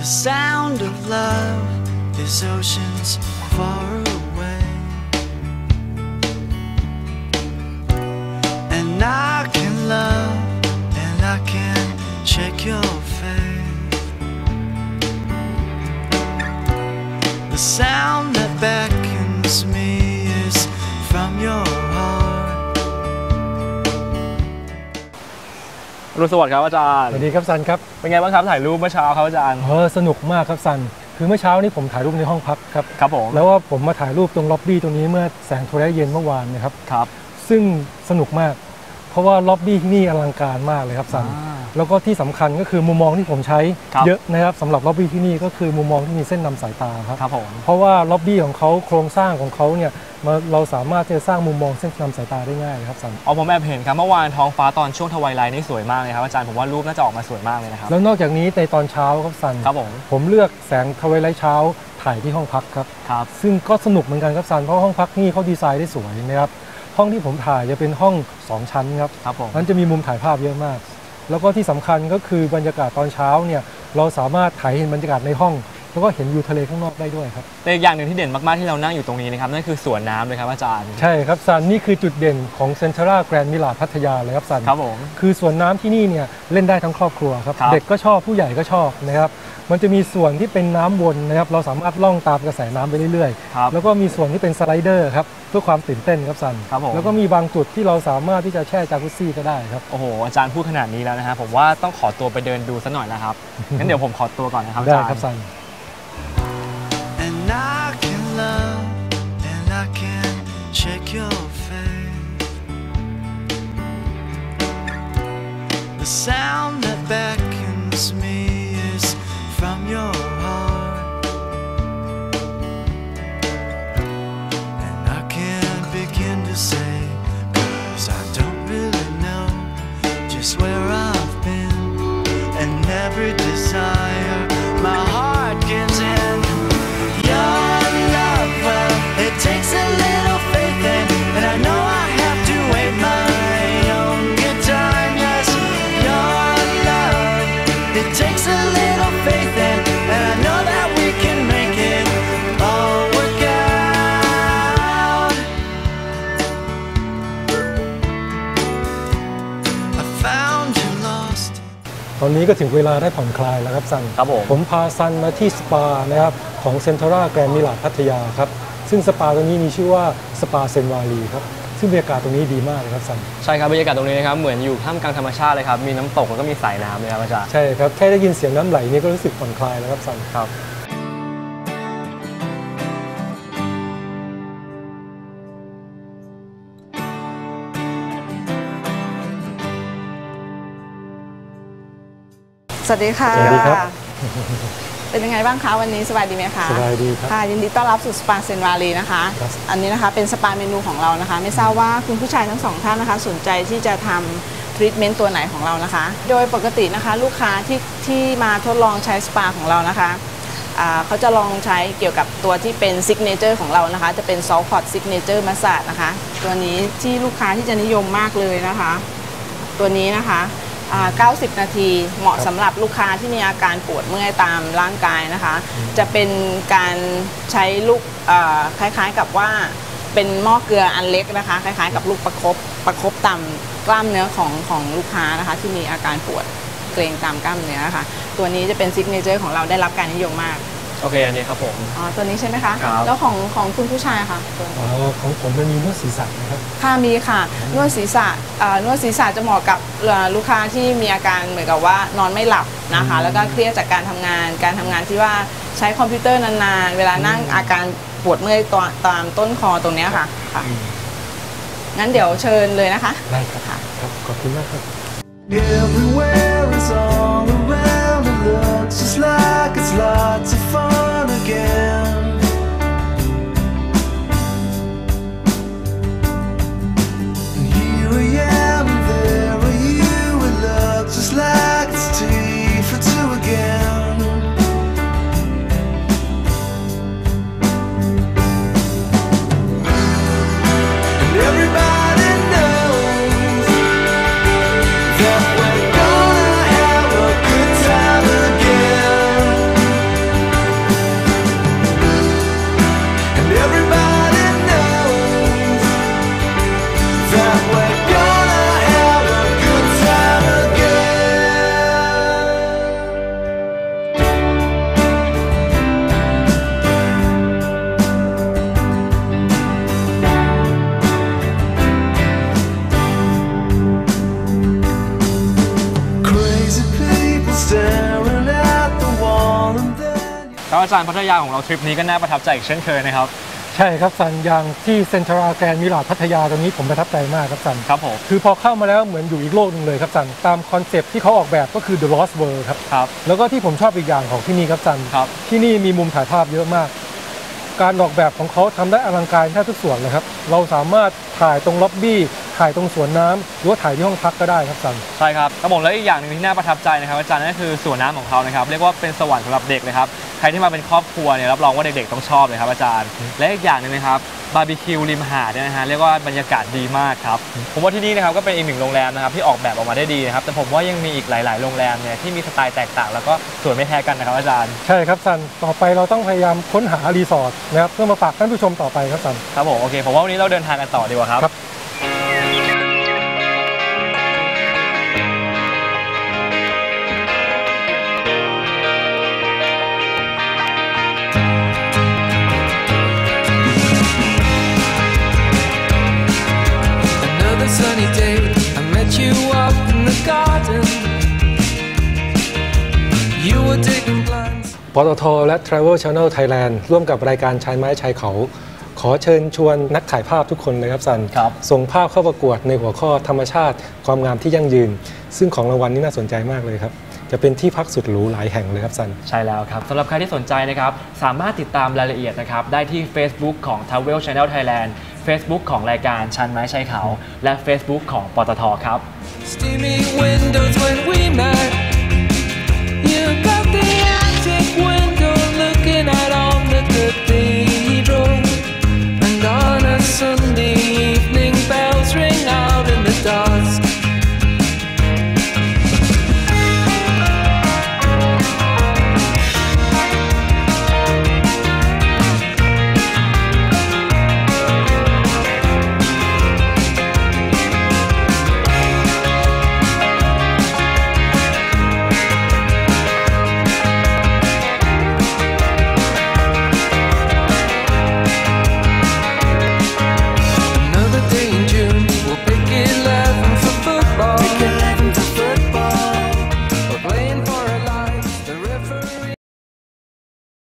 The sound of love is oceans far away. And I can love and I can shake your faith. The sound รุณสวัสดิ์ครับอาจารย์สวัสดีครับซันครับเป็นไงบ้างครับถ่ายรูปเมื่อเช้าครับอาจารย์เออสนุกมากครับซันคือเมื่อเช้านี้ผมถ่ายรูปในห้องพักครับครับผมแล้วว่าผมมาถ่ายรูปตรงล็อบบี้ตรงนี้เมื่อแสงโทรเย็นเมื่อวานนะครับครับ ซึ่งสนุกมาก เพราะว่าล็อบบี้ที่นี่อลังการมากเลยครับซันอ่าแล้วก็ที่สำคัญก็คือมุมมองที่ผมใช้ครับเยอะนะครับสำหรับล็อบบี้ที่นี่ก็คือมุมมองที่มีเส้นนำสายตาครับครับผมเพราะว่าล็อบบี้ของเขาโครงสร้างของเขาเนี่ยมาเราสามารถที่จะสร้างมุมมองเส้นนำสายตาได้ง่ายครับซันอ๋อผมแอบเห็นครับเมื่อวานท้องฟ้าตอนช่วงทวายไลท์นี่สวยมากเลยครับอาจารย์ผมว่ารูปน่าจะออกมาสวยมากเลยนะครับแล้วนอกจากนี้ในตอนเช้าครับซันครับผมผมเลือกแสงทวายไลท์เช้าถ่ายที่ห้องพักครับครับซึ่งก็สนุกเหมือนกันครับซันเพราะห้องพักที่นี่เขาดีไซน์ได้สวยนะครับ ห้องที่ผมถ่ายจะเป็นห้อง 2 ชั้นครับครับผมนั้นจะมีมุมถ่ายภาพเยอะมาก แล้วก็ที่สำคัญก็คือบรรยากาศตอนเช้าเนี่ยเราสามารถถ่ายเห็นบรรยากาศในห้อง แล้วก็เห็นวิวทะเลข้างนอกได้ด้วยครับแต่อีกอย่างหนึ่งที่เด่นมากๆที่เรานั่งอยู่ตรงนี้นะครับนั่นคือสวนน้ำเลยครับอาจารย์ ใช่ครับซันนี่คือจุดเด่นของเซ็นทรัลแกรนด์มิลาพัทยาเลยครับซันครับผมคือสวนน้ำที่นี่เนี่ยเล่นได้ทั้งครอบครัวครับครับเด็กก็ชอบผู้ใหญ่ก็ชอบนะครับ มันจะมีส่วนที่เป็นน้ำวนนะครับ เราสามารถล่องตามกระแสน้ำไปเรื่อยๆครับแล้วก็มีส่วนที่เป็นสไลเดอร์ครับเพื่อความตื่นเต้นครับซันครับผมแล้วก็มีบางจุดที่เราสามารถที่จะแช่จากุซซี่ก็ได้ครับ โอ้โห อาจารย์พูดขนาดนี้แล้วนะฮะผมว่าต้องขอตัวไปเดินดูสักหน่อยนะครับ งั้นเดี๋ยวผมขอตัวก่อนนะครับอาได้จารย์ครับซัน อนนี้ก็ถึงเวลาได้ผ่อนคลายแล้วครับซันครับผมผมพาซันมาที่สปานะครับของเซ็นทรัลแกรนด์มิลาพัทยาครับซึ่งสปาตัวนี้มีชื่อว่าสปาเซนวารีครับซึ่งบรรยากาศตรงนี้ดีมากเลยครับซันใช่ครับบรรยากาศตรงนี้นะครับเหมือนอยู่ท่ามกลางธรรมชาติเลยครับมีน้ำตกแล้วก็มีสายน้ำเลยครับอาจารย์ใช่ครับแค่ได้ยินเสียงน้ำไหลนี่ก็รู้สึกผ่อนคลายแล้วครับซันครับ วัสดีค่ะ สวัสดีครับ เป็นยังไงบ้างคะวันนี้สบายดีไหมคะ สบายดีครับ ค่ะยินดีต้อนรับสู่สปาเซนวารีนะคะครับอันนี้นะคะเป็นสปาเมนูของเรานะคะ ไม่ทราบว่าคุณผู้ชายทั้งสองท่านนะคะ สนใจที่จะทำทรีทเมนต์ตัวไหนของเรานะคะ โดยปกตินะคะลูกค้าที่ที่มาทดลองใช้สปาของเรานะคะอ่าเขาจะลองใช้เกี่ยวกับตัวที่เป็นซิกเนเจอร์ของเรานะคะ จะเป็นซอลพอตซิกเนเจอร์มาส g e นะคะ ตัวนี้ที่ลูกค้าที่จะนิยมมากเลยนะคะ ตัวนี้นะคะอ่า 90 นาที เหมาะสำหรับลูกค้าที่มีอาการปวดเมื่อยตามร่างกายนะคะ จะเป็นการใช้ลูกเอ่อคล้ายๆกับว่าเป็นหม้อเกลืออันเล็กนะคะ คล้ายๆ กับลูกประคบประคบตามกล้ามเนื้อของของลูกค้านะคะ ที่มีอาการปวดเกรงตามกล้ามเนื้อค่ะ ตัวนี้จะเป็นซิกเนเจอร์ของเราได้รับการนิยมมาก โอเคอันนี้ครับผม อ๋อตัวนี้ใช่ไหมคะ ครับ แล้วของของคุณผู้ชายค่ะตัวอ๋อของผมมันมีนวดศีรษะนะครับ ค่ะมีค่ะ นวดศีรษะเอ่อนวดศีรษะจะเหมาะกับเอ่อลูกค้าที่มีอาการเหมือนกับว่านอนไม่หลับนะคะ แล้วก็เครียดจากการทำงาน การทำงานที่ว่าใช้คอมพิวเตอร์นานๆ เวลานั่งอาการปวดเมื่อยตัวตามต้นคอตรงเนี้ยค่ะค่ะ งั้นเดี๋ยวเชิญเลยนะคะ ได้ครับครับขอบคุณมากครับ Everywhere is all around. It looks just like it's lots of แล้วอาจารย์พัทยาของเราทริปนี้ก็น่าประทับใจอีกเช่นเคยนะครับ ใช่ครับซันอย่างที่เซ็นทรัลแกรนด์มิลาดพัทยาตรงนี้ผมประทับใจมากครับซันครับผมคือพอเข้ามาแล้วเหมือนอยู่อีกโลกหนึ่งเลยครับซันตามคอนเซปต์ที่เขาออกแบบก็คือ The Lost World ครับครับแล้วก็ที่ผมชอบอีกอย่างของที่นี่ครับซันครับที่นี่มีมุมถ่ายภาพเยอะมาก การออกแบบของเขาทำได้อลังการแทบทุกส่วนเลยครับเราสามารถถ่ายตรงล็อบบี้ ถ่ายตรงสวนน้ำหรือว่าถ่ายที่ห้องพักก็ได้ครับซันใช่ครับครับผมแล้วอีกอย่างหนึ่งที่น่าประทับใจนะครับอาจารย์นั่นก็คือสวนน้ำของเขานะครับเรียกว่าเป็นสวรรค์สำหรับเด็กเลยครับใครที่มาเป็นครอบครัวเนี่ยรับรองว่าเด็กๆต้องชอบเลยครับอาจารย์ และอีกอย่างหนึ่งนะครับบาร์บีคิวริมหาดเนี่ยนะฮะเรียกว่าบรรยากาศดีมากครับผมว่าที่นี่นะครับก็เป็นอีกหนึ่งโรงแรมนะครับที่ออกแบบออกมาได้ดีนะครับแต่ผมว่ายังมีอีกหลาย ๆ โรงแรมเนี่ยที่มีสไตล์แตกต่าง แล้วก็สวยไม่แพ้กันนะครับอาจารย์ใช่ครับซันต่อไปเราต้องพยายามค้นหารีสอร์ทนะครับเพื่อมาฝากท่านผู้ชมต่อไปครับซันครับผมโอเคผมว่าวันนี้เราเดินทางกันต่อดีกว่าครับ ปตทและ Travel Channel Thailand ร่วมกับรายการชายไม้ชายเขา ขอเชิญชวนนักถ่ายภาพทุกคนเลยครับซันครับส่งภาพเข้าประกวดในหัวข้อธรรมชาติความงามที่ยั่งยืน ซึ่งของรางวัลนี้น่าสนใจมากเลยครับ จะเป็นที่พักสุดหรูหลายแห่งเลยครับซัน ใช่แล้วครับสำหรับใครที่สนใจนะครับสามารถติดตามรายละเอียดนะครับได้ที่ Facebook ของ Travel Channel Thailand Facebook ของรายการชันไม้ชายเขา และ Facebook ของปตทครับ